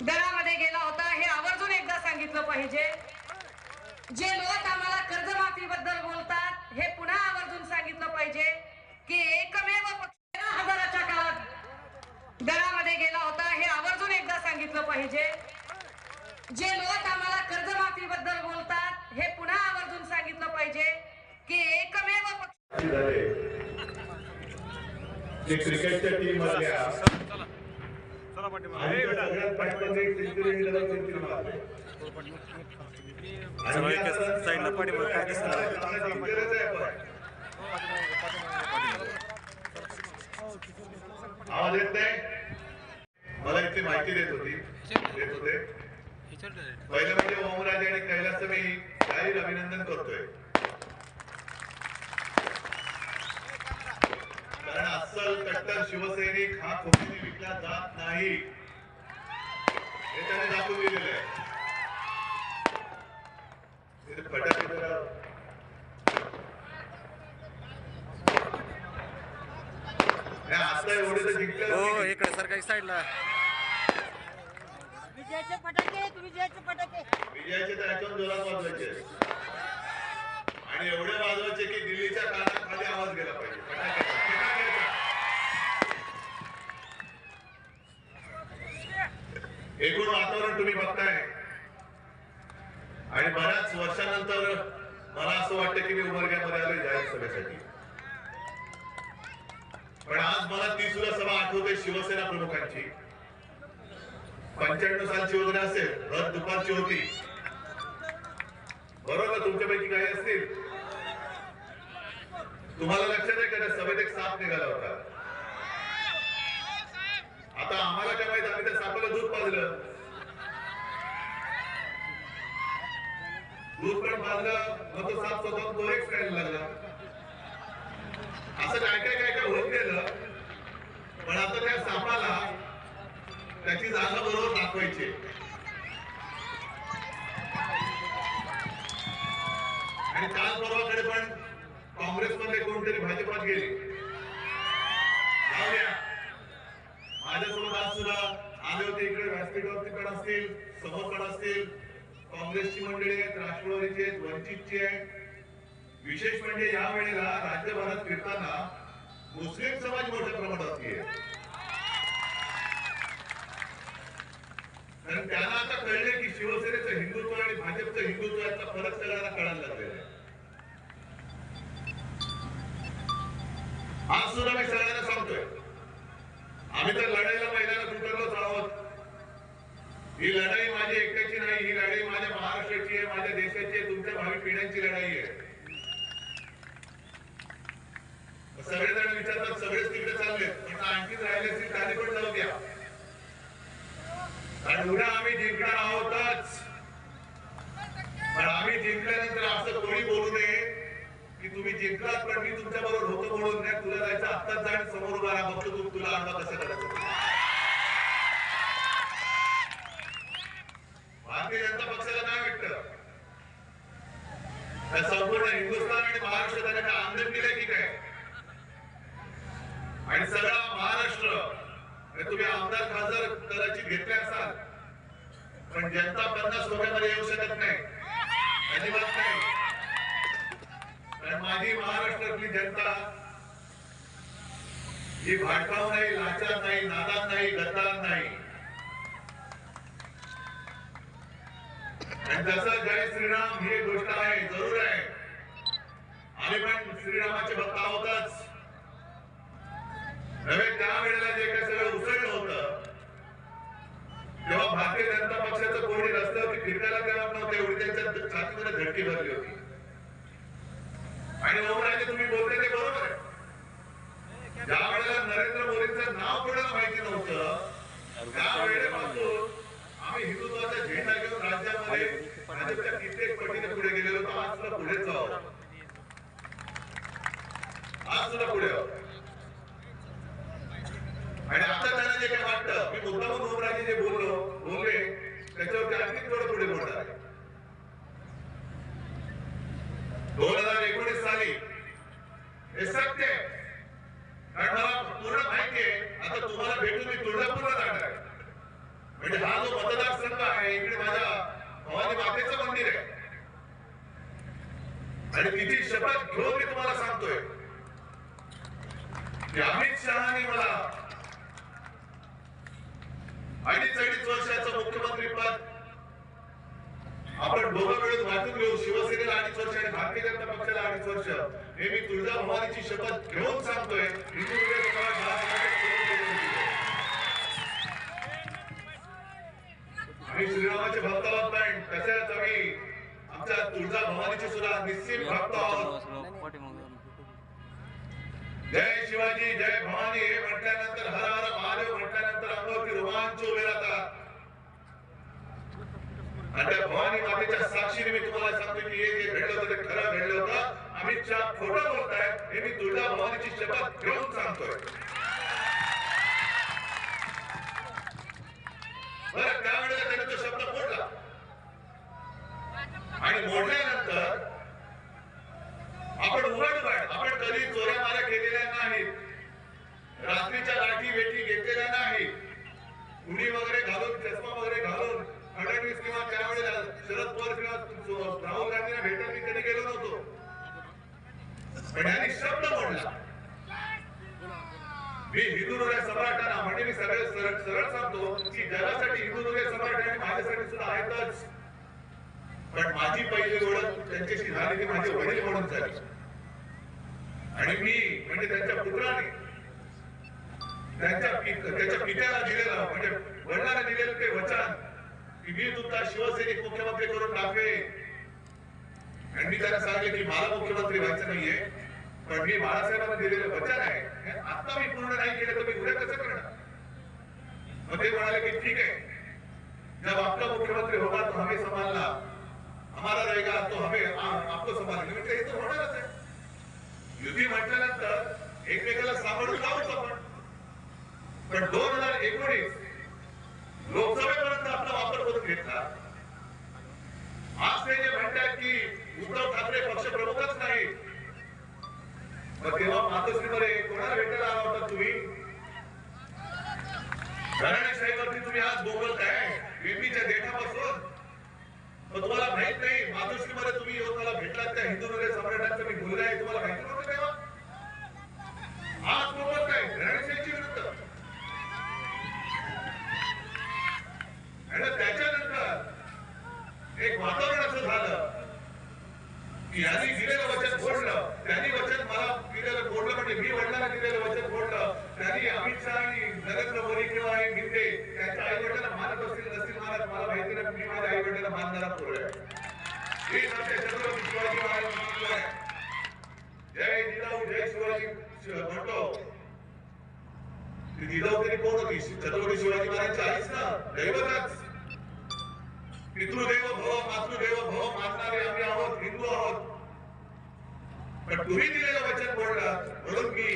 दरामध्ये गेला होता. हे आवर्जून एकदा सांगितलं पाहिजे. जे लोक आम्हाला कर्जमाफी बद्दल बोलतात हे पुन्हा आवर्जून सांगितलं पाहिजे की एकमेव पक्ष तेरा हजाराच्या काळात दरामध्ये गेला होता. हे आवर्जून एकदा सांगितलं पाहिजे. जे लोक आम्हाला कर्जमाफी बद्दल बोलतात हे पुन्हा आवर्जून सांगितलं पाहिजे की एकमेव पक्ष झाले क्रिकेटच्या टीम मधल्या साईडला पाठीमागे काय दिसतं? आवाज येत नाही? मला इथली माहिती देत होती. देत होते. पहिलं म्हणजे ओमराजे आणि कैलासचं मी जाहीर अभिनंदन करतोय कारण अस्सल कट्टर शिवसैनिक हा कोणीने विकला जात नाही. हे त्याने दाखवून दिलेलं आहे. हो साईडला विजयाचे फटाके विजयाचे फटाके. विजयाचे तर याच्यावर जोरात वाजवायचे. आणि एवढे वाजवायचे की दिल्लीच्या कानाखाली आवाज गेला पाहिजे. एकूण वातावरण तुम्ही बघताय. आणि बऱ्याच वर्षानंतर मला असं वाटतं की मी उमरग्यामध्ये आलोय जाहीर सभेसाठी. पण आज मला ती सुद्धा सभा आठवते शिवसेना प्रमुखांची. पंच्याण्णव सालची योजना असेल भर दुपारची होती. बरोबर तुमच्यापैकी काही असतील. तुम्हाला लक्षात आहे का त्या सभेत एक साप निघाला होता? आता आम्हाला काय माहीत आम्ही त्या सापाला दूध पाजलं. दूध पण पाजलं मग तो साप स्वतः कोरेक्स खायला लागला. असं काय काय काय काय होत गेलं पण आता त्या सापाला त्याची जागा बरोबर दाखवायची आणि काल परवाकडे पण काँग्रेसमध्ये कोणतरी भाजपात गेले. जाऊ माझ्यासोबत आज सुद्धा आले होते इकडे व्यासपीठावरती पण असतील समोर पण असतील. काँग्रेसची मंडळी आहेत राष्ट्रवादीची आहेत वंचितची आहेत. विशेष म्हणजे या वेळेला राज्यभरात फिरताना मुस्लिम समाज मोठ्या प्रमाणावरती आहे कारण त्यांना आता कळले की शिवसेनेचं हिंदुत्व आणि भाजपचं हिंदुत्व याचा फरक सगळ्यांना कळायला लागलेला आहे. आज सुद्धा मी सगळ्या सांगतोय आम्ही तर लढाईला मैदानात उतरलोच आहोत ही लढाई माझी एकट्याची नाही ही लढाई माझ्या महाराष्ट्राची आहे माझ्या देशाची आहे तुमच्या भावी पिढ्यांची लढाई आहे सगळेजण विचारतात सगळेच तिकडे चालले पण आणखीच राहिले असतील त्याने पण जाऊ द्या कारण उद्या आम्ही जिंकणार आहोतच पण आम्ही जिंकल्यानंतर असं कोणी बोलू नये की तुम्ही जिंकलात तुमच्या बरोबर होतो म्हणून नाही तुला जायचं. आत्ताच जा समोर उभा राहा. बघतो तू तुला आणलं कसं करायचं. भारतीय जनता पक्षाला नाही भेटत संपूर्ण हिंदुस्थान आणि महाराष्ट्र त्याने काय आंदोलन केलंय की काय? आणि सगळा महाराष्ट्र म्हणजे तुम्ही आमदार खासदार कदाचित घेतले असाल पण जनता पन्नास रुपयामध्ये येऊ शकत नाही. अजिबात नाही. कारण माझी महाराष्ट्रातली जनता ही भाटकाव नाही लाचार नाही नादात नाही गद्दार नाही. आणि जसं जय श्रीराम ही एक गोष्ट आहे जरूर आहे. आम्ही पण श्रीरामाचे भक्त आहोतच. नव्हे त्या वेळेला जे काही सगळं उसळलं होतं तेव्हा भारतीय जनता पक्षाचं कोणी रस्त्यावरती फिरकायला तयार नव्हतं एवढी त्यांच्या छातीमध्ये झटकी भरली होती. आणि राहिले तुम्ही बोलले ते बरोबर आहे. ज्या वेळेला नरेंद्र मोदींचं नाव कोणाला माहिती नव्हतं त्या वेळेपासून आम्ही हिंदुत्वाचा झेंडा घेऊन राज्यामध्ये भाजपच्या कित्येक पटीने पुढे गेलेलो होतो. आज सुद्धा पुढेच जाऊ आज सुद्धा पुढे आहोत. आणि आता त्यांना जे काय वाटतं मी मुद्दामून ओमराजे जे बोललो बोलले त्याच्यावरती आणखी थोडं पुढे बोलणार आहे दोन हजार एकोणीस साली हे सत्य आहे कारण मला पूर्ण माहिती आहे आता तुम्हाला भेटून मी तुळजापूरला जाणार आहे. म्हणजे हा जो मतदारसंघ आहे इकडे माझ्या भवानी मातेचं मंदिर आहे. आणि तिची शपथ घेऊन मी तुम्हाला सांगतोय. की अमित शहाने मला अडीच अडीच वर्षाचं मुख्यमंत्री पद आपण दोघं मिळून वाटून घेऊ. शिवसेनेला अडीच वर्ष आणि भारतीय जनता पक्षाला अडीच वर्ष. हे मी तुळजा भवानीची शपथ घेऊन सांगतोय. मी श्रीरामाचे भक्त आहोत नाही तसेच आम्ही आमच्या तुळजा भवानीचे सुद्धा निश्चित भक्त आहोत. जय शिवाजी जय भवानी हे म्हटल्यानंतर हर हर महादेव म्हटल्यानंतर अंगावरती रोमांच उभे राहतात. आणि त्या भवानी मातेच्या साक्षीने मी तुम्हाला सांगतो की हे जे घडलं होतं ते खरं घडलं होतं. अमित शहा खोटं बोलताय हे मी तुळजा भवानीची शपथ घेऊन सांगतोय. बरं त्यावेळेला त्याने तो शब्द मोडला आणि मोडल्यानंतर आपण उघड उघड आपण कधी चोऱ्या माऱ्या केलेल्या नाहीत रात्रीच्या लाठी बेटी घेतलेल्या नाहीत उडी वगैरे घालून चष्मा वगैरे घालून फडणवीस किंवा त्यावेळेला शरद पवार किंवा राहुल गांधींना भेटायला मी कधी गेलो नव्हतो पण यांनी शब्द मोडला मी हिंदू हृदय सम्राटांना म्हणजे मी सगळे सरळ सरळ सांगतो की जगासाठी हिंदू हृदय सम्राट आणि माझ्यासाठी सुद्धा आहेतच पण माझी पहिली ओळख त्यांच्याशी झाली ती माझे वडील म्हणून झाली. आणि मी म्हणजे त्यांच्या पुत्राने त्यांच्या त्याच्या पित्याला दिलेलं म्हणजे वडिलांना दिलेलं ते वचन की मी तुमचा शिवसैनिक मुख्यमंत्री करून दाखवेन आणि मी त्यांना सांगितले की मला मुख्यमंत्री व्हायचं नाहीये पण मी बाळासाहेबांना दिलेलं वचन आहे. आता मी पूर्ण नाही केलं तर मी उद्या कसं करणार? मग ते म्हणाले की ठीक आहे. जब आपला मुख्यमंत्री होगा आ- आपको संभालना म्हणजे हे तर होणारच आहे. युती म्हटल्यानंतर एकमेकाला सांभाळून जाऊच आपण. पण दोन हजार एकोणीस लोकसभेपर्यंत आपला वापर करून घेतला आज ते जे म्हणतात की उद्धव ठाकरे पक्षप्रमुखच नाही मग तेव्हा मातोश्रीमध्ये कोणाला भेटायला आला होता तुम्ही घराण्याशाहीवरती तुम्ही आज बोलताय बीपीच्या देठापासून मग तुम्हाला माहीत गोष्टीमध्ये तुम्ही येऊन मला भेटलात त्या हिंदू सम्राटांचं मी बोलले आहे तुम्हाला माहिती नव्हतं तेव्हा? आज बोलताय घराण्याशाहीची विरुद्ध आणि त्याच्यानंतर एक वातावरण असं झालं की यांनी दिलेलं वचन फोडलं त्यांनी वचन मला दिलेलं फोडलं म्हणजे मी वडिलांना दिलेलं वचन फोडलं त्यांनी अमित शहा आणि नरेंद्र मोदी किंवा हे गिंदे त्यांच्या आई वडिलांना मानत असतील नसतील मानत मला माहिती नाही मी माझ्या आई वडिलांना मानणारा पोरं आहे हे आमच्या छत्रपती शिवाजी महाराज आहे जय जिजाऊ जय शिवाजी शि- म्हणतो ती जिजाऊ तरी कोण होती छत्रपती शिवाजी महाराजची आईच ना दैवतच पितृदेव भव मातृदेव भव मानणारे आम्ही आहोत हिंदू आहोत. पण तुम्ही दिलेलं वचन बोललात म्हणून मी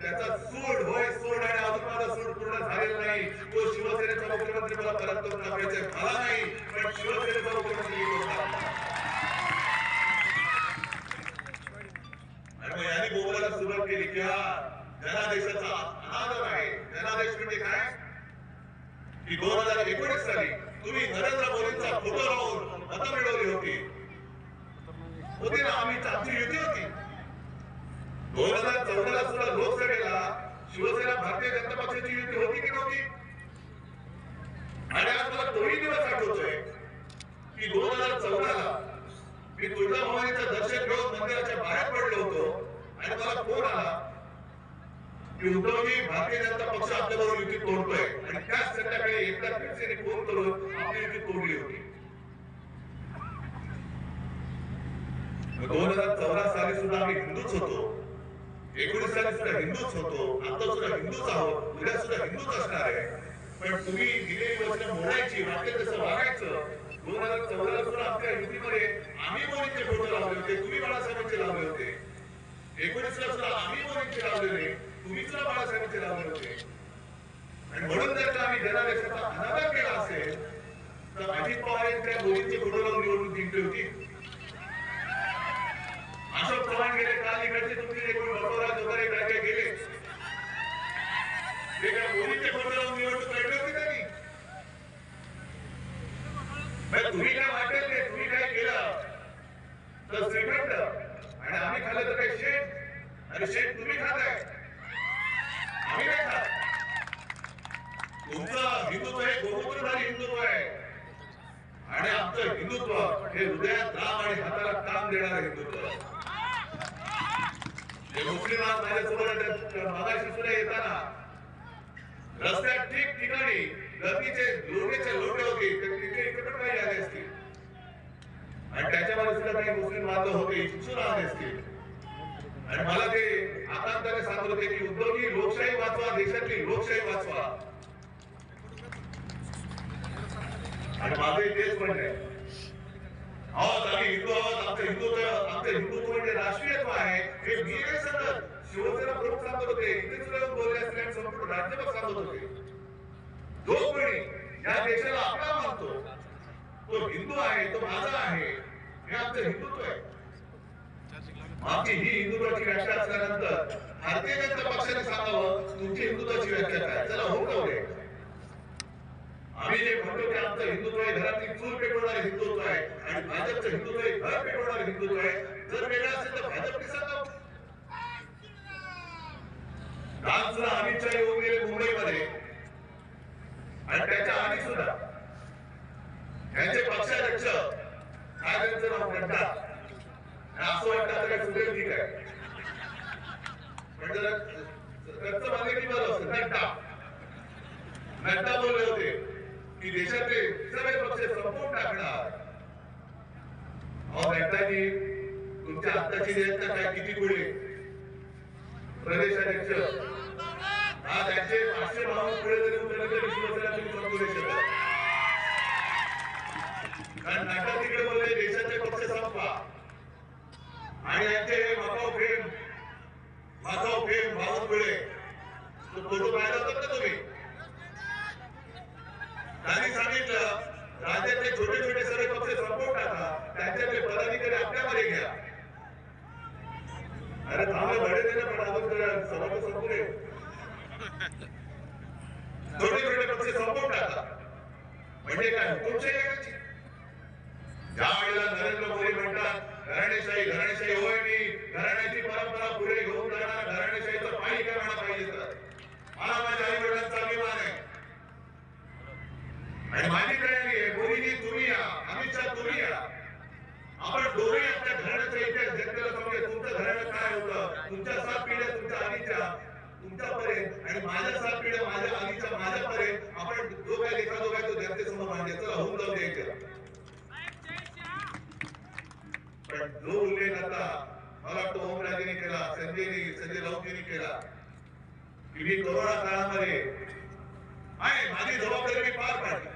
त्याचा सूड होय सूड आणि अजून माझा सूड पूर्ण झालेला नाही. तो शिवसेनेचा मुख्यमंत्री मला परत करून टाकायचा झाला नाही पण शिवसेनेचा मुख्यमंत्री मी आणि मग यांनी बोलायला सुरुवात केली की हा जनादेशाचा अनादर आहे जनादेश म्हणजे काय? की दोन हजार एकोणीस साली तुम्ही नरेंद्र मोदींचा फोटो लावून मत मिळवली होती. होती ना आम्ही चाचणी युती होती. दोन हजार चौदाला सुद्धा लोकसभेला शिवसेना भारतीय जनता पक्षाची युती होती की नव्हती? आणि आज मला तोही दिवस आठवतोय की दोन हजार चौदाला मी तुळजाभवानीचं दर्शन घेऊन मंदिराच्या बाहेर पडलो होतो आणि मला फोन आला. की उद्धवजी भारतीय जनता पक्ष आपल्याबरोबर युती तोडतोय. आणि त्याच संध्याकाळी एकनाथ खडसेने फोन करून आपली युती तोडली होती. दोन हजार चौदा साली सुद्धा आम्ही हिंदूच होतो. एकोणीस साली सुद्धा हिंदूच होतो. आता सुद्धा हिंदूच आहोत. उद्या सुद्धा हिंदूच असणार आहे. पण तुम्ही दिलेली वचन मोडायची वाटेल तसं वागायचं. दोन हजार चौदा सुद्धा आपल्या युतीमध्ये आम्ही मोदींचे फोटो लावले होते. तुम्ही बाळासाहेबांचे म्हणजे लावले होते. एकोणीसला सुद्धा आम्ही मोदींचे लावलेले. तुम्ही सुद्धा बाळासाहेबांचे लावले होते. आणि म्हणून जर का आम्ही धनादेशाचा अनादर केला असेल तर अजित पवार यांच्या त्या मोदींचे फोटो लावून निवडणूक जिंकली होती. अशोक चव्हाण गेले काल इकडचे तुमचे जे कोणी बसवराज वगैरे काय काय गेले? ते काय मोदींचे फोटो लावून निवडणूक लढले होती त्यांनी तर तुम्ही काय वाटेल ते तुम्ही काय केलं तर श्रीखंड आणि आम्ही खाल्लं तर काय शेठ आणि शेठ तुम्ही खाताय आम्ही नाही खात तुमचं हिंदुत्व हे गोमूत्रधारी हिंदुत्व आहे आणि आमचं हिंदुत्व हे हृदयात राम आणि हाताला काम देणारं हिंदुत्व आहे. म्हणजे हे मागाशी सुद्धा येताना रस्त्यात ठिकठिकाणी गर्दीचे लोटे होते तर तिथे इकडे काही आले असतील. आणि त्याच्यामध्ये सुद्धा काही मुस्लिम बांधव होते आले असतील. आणि मला ते आकांताने सांगत होते की उद्धवजी लोकशाही वाचवा देशातली लोकशाही वाचवा. आणि माझं तेच म्हणणं आहे. आहोत आम्ही हिंदू आहोत आमचं हिंदुत्व आमचं हिंदुत्व म्हणजे राष्ट्रीयत्व आहे. हे मी नाही सांगत. शिवसेना प्रमुख सांगत होते इथे सुद्धा बोलले असले आणि संपूर्ण राज्यभर सांगत होते. जो कोणी या देशाला आपला मानतो. तो हिंदू आहे तो माझा आहे. हे आमचं हिंदुत्व आहे. आमची ही हिंदुत्वाची व्याख्या असल्यानंतर भारतीय जनता पक्षाने सांगावं तुमची हिंदुत्वाची व्याख्या काय चला हो कवडे आम्ही जे म्हणतो की आमचं हिंदुत्व आहे घरातली चूल पेटवणारे हिंदुत्व आहे. आणि भाजपचं हिंदुत्व आहे घर पेटवणारे हिंदुत्व आहे. जर वेगळं असेल तर भाजप सांगावं काल सुद्धा अमित शहा येऊन गेले मुंबईमध्ये. आणि त्याच्या आधी सुद्धा. त्यांचे पक्षाध्यक्ष काय त्यांचं नाव म्हणतात असं वाटतं आता काय सुटेल ठीक आहे. म्हणजे जरा कच्चं बांधले बरं असतं नड्डा. नड्डा बोलले होते. की देशातले सर्व पक्ष संपवून टाकणार. अहो बँकांनी तुमच्या आत्ताची जनता काय किती पुढे? प्रदेशाध्यक्ष. हा त्यांचे पाचशे माणूस पुढे जरी उतरले तरी शिवसेना तुम्ही संपू नाही शकत. कारण नाटक तिकडे बोलले देशाचे पक्ष संपा. आणि यांचे हे प्रेम फेम प्रेम फेम भाऊ पुढे. तो फोटो पाहिला होता का तुम्ही? त्यांनी सांगितलं राज्यातले छोटे छोटे सगळे पक्ष संपवून टाका त्यांच्यातले पदाधिकारी आपल्यामध्ये घ्या अरे थांबे भडे देणे पण अजून सभा तर संपू छोटे छोटे पक्ष संपवून टाका. म्हणजे काय हुकुमशाही ज्या वेळेला नरेंद्र मोदी म्हणतात घराणेशाही घराणेशाही होय मी घराण्याची परंपरा पुढे घेऊन जाणार घराणेशाहीचं पाणी करायला पाहिजे तर मला माझ्या आई वडिलांचा अभिमान आहे आणि माझी तयारी आहे मोदीजी तुम्ही या अमित शहा तुम्ही या आपण दोघे आपल्या घराण्याचा इतिहास जनतेला सांगूया तुमचं घराणं काय होतं तुमच्या सात पिढ्या तुमच्या आधीच्या तुमच्यापर्यंत आणि माझ्या सात पिढ्या माझ्या आधीच्या माझ्यापर्यंत आपण जो काय लेखा जो काय तो जनतेसमोर मांडायचा होऊन जाऊ द्यायचं पण जो उल्लेख आता मला वाटतं ओमराजेने केला संजयने संजय राऊतीने केला की मी कोरोना काळामध्ये आहे माझी जबाबदारी मी पार पाडली.